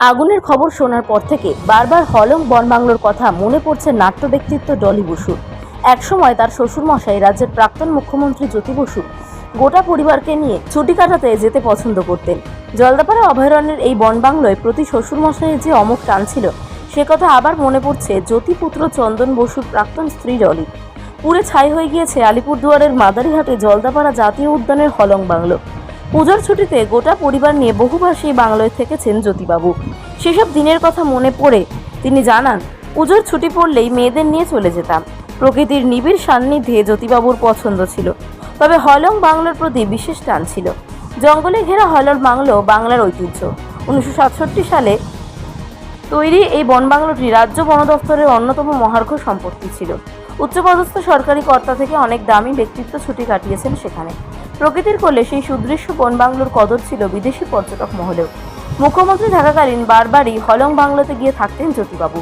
আগুনের খবর শোনার পর থেকে বারবার হলং বনবাংলোর কথা মনে পড়ছে নাট্য ব্যক্তিত্ব ডলি বসুর একসময় তার শ্বশুরমশাই রাজ্যের প্রাক্তন মুখ্যমন্ত্রী জ্যোতি বসু গোটা পরিবারকে নিয়ে ছুটি কাটাতে যেতে পছন্দ করতেন। জলদাপাড়া অভয়ারণ্যের এই বনবাংলোয় প্রতি শ্বশুরমশাইয়ের যে অমুক টান ছিল, সে কথা আবার মনে পড়ছে জ্যোতিপুত্র চন্দন বসুর প্রাক্তন স্ত্রী ডলি। পুরে ছাই হয়ে গিয়েছে আলিপুরদুয়ারের মাদারিহাটে জলদাপাড়া জাতীয় উদ্যানের হলং বাংলো। পুজোর ছুটিতে গোটা পরিবার নিয়ে সেই বাংলোয় থেকেছেন জ্যোতিবাবু। সেসব দিনের কথা মনে পড়ে তিনি জানান, পুজোর ছুটি পড়লেই মেয়েদের নিয়ে চলে যেতাম। প্রকৃতির নিবিড় সান্নিধ্যে জ্যোতিবাবুর পছন্দ ছিল, তবে হলং বাংলোর প্রতি বিশেষ টান ছিল। জঙ্গলে ঘেরা হলং বাংলো বাংলার ঐতিহ্য। উনিশশো সাতষট্টি সালে তৈরি এই বনবাংলোটি রাজ্য বন দপ্তরের অন্যতম মহার্ঘ সম্পত্তি ছিল। উচ্চপদস্থ সরকারি কর্তা থেকে অনেক দামি ব্যক্তিত্ব ছুটি কাটিয়েছেন সেখানে। প্রকৃতির কোলে সেই সুদৃশ্য বনবাংলোর কদর ছিল বিদেশি পর্যটক মহলেও। মুখ্যমন্ত্রী থাকাকালীন বারবারই হলং বাংলোতে গিয়ে থাকতেন জ্যোতিবাবু।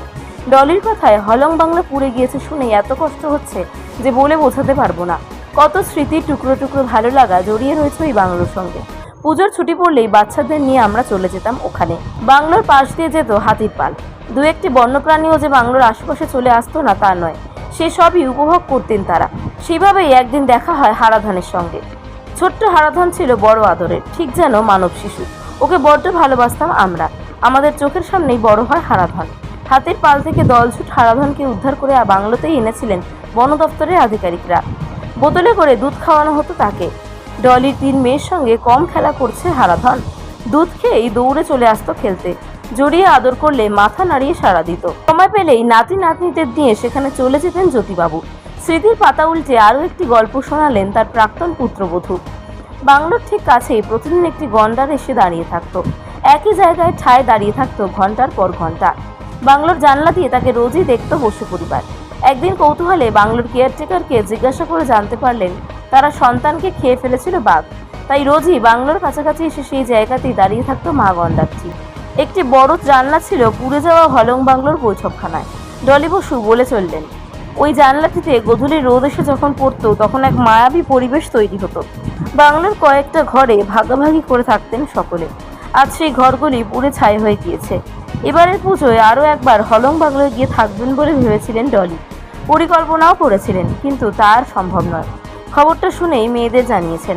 ডলির কথায় হলং বাংলা পুড়ে গিয়েছে শুনে এত কষ্ট হচ্ছে যে বলে বোঝাতে পারব না। কত স্মৃতির টুকরো টুকরো ভালো লাগা জড়িয়ে রয়েছে এই বাংলোর সঙ্গে। পুজোর ছুটি পড়লেই বাচ্চাদের নিয়ে আমরা চলে যেতাম ওখানে। বাংলোর পাশ দিয়ে যেত হাতির পাল। দু একটি বন্যপ্রাণীও যে বাংলোর আশেপাশে চলে আসতো না তা নয়, সে সবই উপভোগ করতেন তারা। সেভাবেই একদিন দেখা হয় হারাধানের সঙ্গে। ছোট্ট হারাধন ছিল বড় আদরের, ঠিক যেন মানব শিশু। ওকে বড্ড ভালোবাসতাম আমরা। আমাদের চোখের সামনেই বড় হয় হারাধন। হাতের পাল থেকে দলছুট হারাধনকে উদ্ধার করে বাংলোতেই এনেছিলেন বন দপ্তরের আধিকারিকরা। বোতলে করে দুধ খাওয়ানো হতো তাকে। ডলির তিন মেয়ের সঙ্গে কম খেলা করছে হারাধন। দুধ খেয়েই দৌড়ে চলে আসতো খেলতে। জড়িয়ে আদর করলে মাথা নাড়িয়ে সাড়া দিত। সময় পেলেই নাতি নাতনিদের নিয়ে সেখানে চলে যেতেন জ্যোতিবাবু। স্মৃতির পাতা উল্টে আরও একটি গল্প শোনালেন তার প্রাক্তন পুত্রবধূ। বাংলোর ঠিক কাছেই প্রতিদিন একটি গন্ডার এসে দাঁড়িয়ে থাকতো। একই জায়গায় ঠায় দাঁড়িয়ে থাকতো ঘণ্টার পর ঘণ্টা। বাংলোর জানলা দিয়ে তাকে রোজই দেখতো বসু পরিবার। একদিন কৌতূহলে বাংলোর কেয়ারটেকারকে জিজ্ঞাসা করে জানতে পারলেন, তারা সন্তানকে খেয়ে ফেলেছিল বাঘ। তাই রোজই বাংলোর কাছাকাছি এসে সেই জায়গাতেই দাঁড়িয়ে থাকতো মা গন্ডারটি একটি বড় জানলা ছিল পুড়ে যাওয়া হলং বাংলোর বৈঠকখানায়। ডলি বসু বলে চললেন ওই জানলাটিতে গধূলি রোদ এসে যখন পড়তো, তখন এক মায়াবী পরিবেশ তৈরি হতো। বাংলার কয়েকটা ঘরে ভাগাভাগি করে থাকতেন সকলে। আজ সেই ঘরগুলি পুড়ে ছাই হয়ে গিয়েছে। এবারের পুজোয় আরও একবার হলং বাংলায় গিয়ে থাকবেন বলে ভেবেছিলেন ডলি। পরিকল্পনাও করেছিলেন, কিন্তু তার সম্ভব নয়। খবরটা শুনেই মেয়েদের জানিয়েছেন।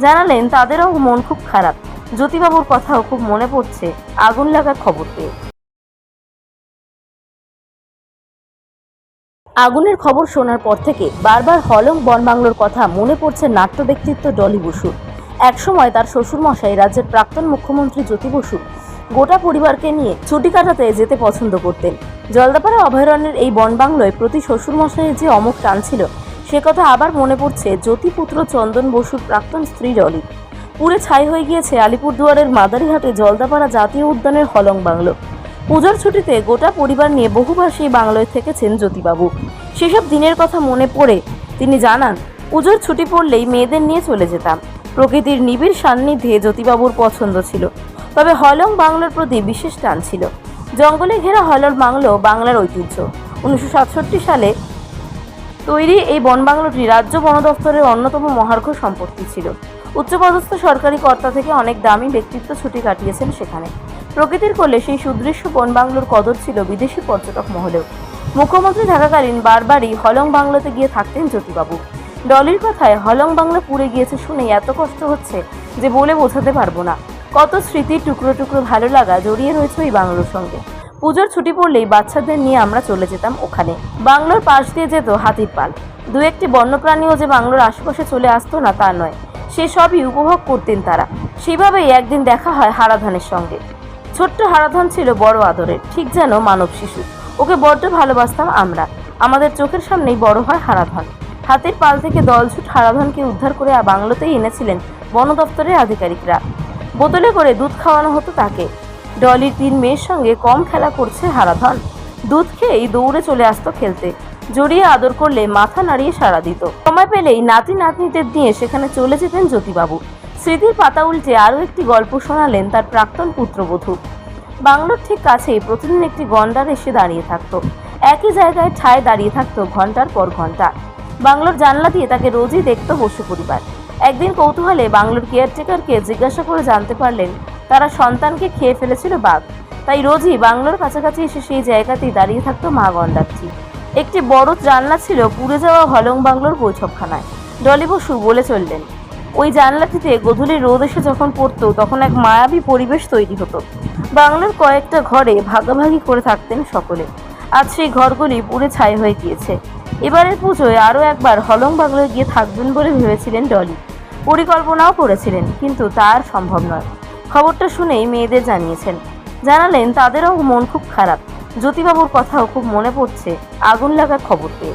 জানালেন, তাদেরও মন খুব খারাপ। জ্যোতিবাবুর কথাও খুব মনে পড়ছে। আগুন লাগার খবর পেয়ে। আগুনের খবর শোনার পর থেকে বারবার হলং বনবাংলোর কথা মনে পড়ছে নাট্য ব্যক্তিত্ব ডলি বসুর একসময় তার শ্বশুরমশাই রাজ্যের প্রাক্তন মুখ্যমন্ত্রী জ্যোতি বসু গোটা পরিবারকে নিয়ে ছুটি কাটাতে যেতে পছন্দ করতেন। জলদাপাড়া অভয়ারণ্যের এই বনবাংলোয় প্রতি শ্বশুরমশাইয়ের যে অমুক টান ছিল, সে কথা আবার মনে পড়ছে জ্যোতিপুত্র চন্দন বসুর প্রাক্তন স্ত্রী ডলি। পুরে ছাই হয়ে গিয়েছে আলিপুরদুয়ারের মাদারিহাটে জলদাপাড়া জাতীয় উদ্যানের হলং বাংলো। পুজোর ছুটিতে গোটা পরিবার নিয়ে সেই বাংলোয় থেকেছেন জ্যোতিবাবু। সেসব দিনের কথা মনে পড়ে তিনি জানান, পুজোর ছুটি পড়লেই মেয়েদের নিয়ে চলে যেতাম। প্রকৃতির নিবিড় সান্নিধ্যে জ্যোতিবাবুর পছন্দ ছিল। তবে হলং বাংলার প্রতি বিশেষ টান ছিল। জঙ্গলে ঘেরা হলর বাংলো বাংলার ঐতিহ্য। উনিশশো সাতষট্টি সালে তৈরি এই বনবাংলোটি রাজ্য বন দপ্তরের অন্যতম মহার্ঘ সম্পত্তি ছিল। উচ্চপদস্থ সরকারি কর্তা থেকে অনেক দামি ব্যক্তিত্ব ছুটি কাটিয়েছেন সেখানে। প্রকৃতির কোলে সেই সুদৃশ্য বনবাংলোর কদর ছিল বিদেশি পর্যটক মহলেও। মুখ্যমন্ত্রী থাকাকালীন বারবারই হলং বাংলাতে গিয়ে থাকতেন জ্যোতিবাবু। ডলির কথায় হলং বাংলা পুড়ে গিয়েছে শুনে এত কষ্ট হচ্ছে যে বলে বোঝাতে পারব না। কত স্মৃতির টুকরো টুকরো ভালো লাগা জড়িয়ে রয়েছে ওই বাংলোর সঙ্গে। পুজোর ছুটি পড়লেই বাচ্চাদের নিয়ে আমরা চলে যেতাম ওখানে। বাংলোর পাশ দিয়ে যেত হাতির পাল। দু একটি বন্যপ্রাণীও যে বাংলোর আশেপাশে চলে আসতো না তা নয়, সে সবই উপভোগ করতেন তারা। সেভাবেই একদিন দেখা হয় হারাধানের সঙ্গে। ছোট্ট হারাধন ছিল বড় আদরের, ঠিক যেন মানব শিশু। ওকে বড্ড ভালোবাসতাম আমরা। আমাদের চোখের সামনেই বড় হয় হারাধন। হাতের পাল থেকে দলছুট হারাধনকে উদ্ধার করে বাংলোতেই এনেছিলেন বন দপ্তরের আধিকারিকরা। বোতলে করে দুধ খাওয়ানো হতো তাকে। ডলির তিন মেয়ের সঙ্গে কম খেলা করছে হারাধন। দুধ খেয়েই দৌড়ে চলে আসতো খেলতে। জড়িয়ে আদর করলে মাথা নাড়িয়ে সাড়া দিত। সময় পেলেই নাতি নাতনিদের নিয়ে সেখানে চলে যেতেন জ্যোতিবাবু। স্মৃতির পাতা উল্টে আরও একটি গল্প শোনালেন তার প্রাক্তন পুত্রবধূ। বাংলোর ঠিক কাছেই প্রতিদিন একটি গন্ডার এসে দাঁড়িয়ে থাকত। একই জায়গায় ঠায় দাঁড়িয়ে থাকত ঘণ্টার পর ঘণ্টা। বাংলোর জানলা দিয়ে তাকে রোজই দেখতো বসু পরিবার। একদিন কৌতূহলে বাংলোর কেয়ারটেকারকে জিজ্ঞাসা করে জানতে পারলেন, তারা সন্তানকে খেয়ে ফেলেছিল বাঘ। তাই রোজই বাংলোর কাছাকাছি এসে সেই জায়গাতেই দাঁড়িয়ে থাকতো মা গন্ডারটি। একটি বড় জানলা ছিল পুড়ে যাওয়া হলং বাংলোর বৈঠকখানায়। ডলি বসু বলে চললেন ওই জানলাটিতে গধূলি রোদ এসে যখন পড়তো, তখন এক মায়াবী পরিবেশ তৈরি হতো। বাংলার কয়েকটা ঘরে ভাগাভাগি করে থাকতেন সকলে। আজ সেই ঘরগুলি পুড়ে ছাই হয়ে গিয়েছে। এবারের পুজোয় আরও একবার হলং বাংলায় গিয়ে থাকবেন বলে ভেবেছিলেন ডলি। পরিকল্পনাও করেছিলেন, কিন্তু তার সম্ভব নয়। খবরটা শুনেই মেয়েদের জানিয়েছেন। জানালেন, তাদেরও মন খুব খারাপ। জ্যোতিবাবুর কথাও খুব মনে পড়ছে আগুন লাগার খবর পেয়ে।